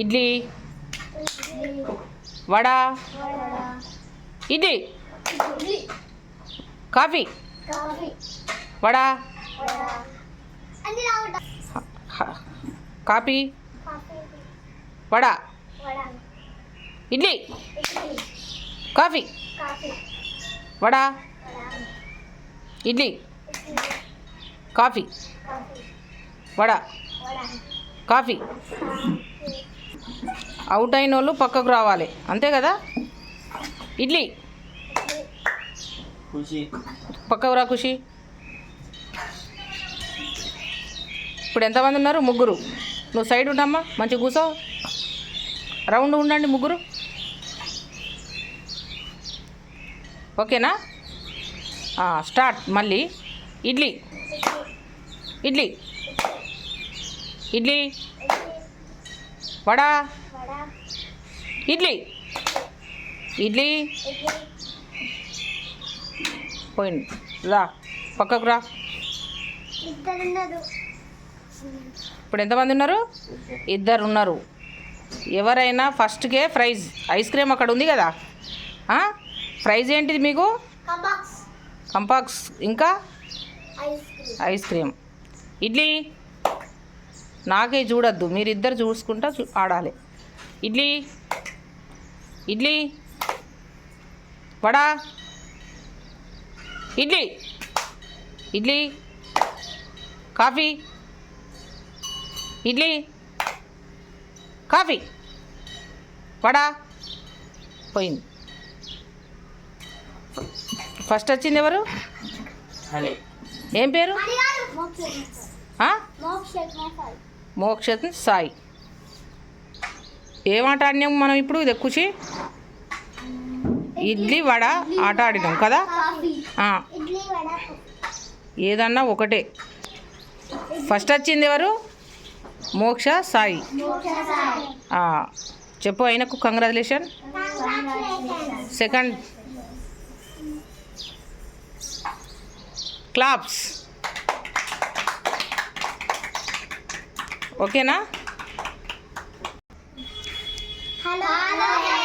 Idli. Vada. Idli coffee. Vada. Coffee. Vada. Idli. Coffee. Vada. Idli. Coffee. Vada. Coffee. Out అయిన వాళ్ళు పక్కకు రావాలి. అంతే కదా? ఇడ్లీ. పక్కకు రా ఖుషి ఇప్పుడు ఎంతమంది ఉన్నారు? ముగ్గురు. నువ్వు సైడ్ ఉండమ్మా మంచిగా కూర్చో. రౌండ్ ఉండండి ముగ్గురు. ఓకేనా? స్టార్ట్. మళ్ళీ. ఇడ్లీ. ఇడ్లీ. ఇడ్లీ. వడ. ఇడ్లీ. ఇడ్లీ. పోయింది. రా పక్కకు రా. ఇప్పుడు ఎంతమంది ఉన్నారు? ఇద్దరు ఉన్నారు ఎవరైనా ఫస్ట్కే ప్రైజ్ ఐస్ క్రీమ్ అక్కడ ఉంది కదా? ప్రైజ్ ఏంటిది మీకు? కంపాక్స్. ఇంకా? Ice cream. ఇడ్లీ? నాకే చూడొద్దు. మీరిద్దరు చూసుకుంటా చూ ఆడాలి. ఇడ్లీ. ఇడ్లీ. వడ. ఇడ్లీ. ఇడ్లీ. కాఫీ. ఇడ్లీ. కాఫీ. వడ. పోయింది. ఫస్ట్ వచ్చింది ఎవరు? హలే ఏం పేరు? ఆ? మోక్షత్ సాయి. ఏమాట ఆడినాం మనం ఇప్పుడు? ఇది ఇడ్లీ వడ ఆట ఆడినాం కదా ఏదన్నా ఒకటే. ఫస్ట్ వచ్చింది ఎవరు? మోక్ష సాయి. చెప్పు ఆయనకు కంగ్రాచులేషన్. సెకండ్. క్లాప్స్. ఓకేనా? Hello.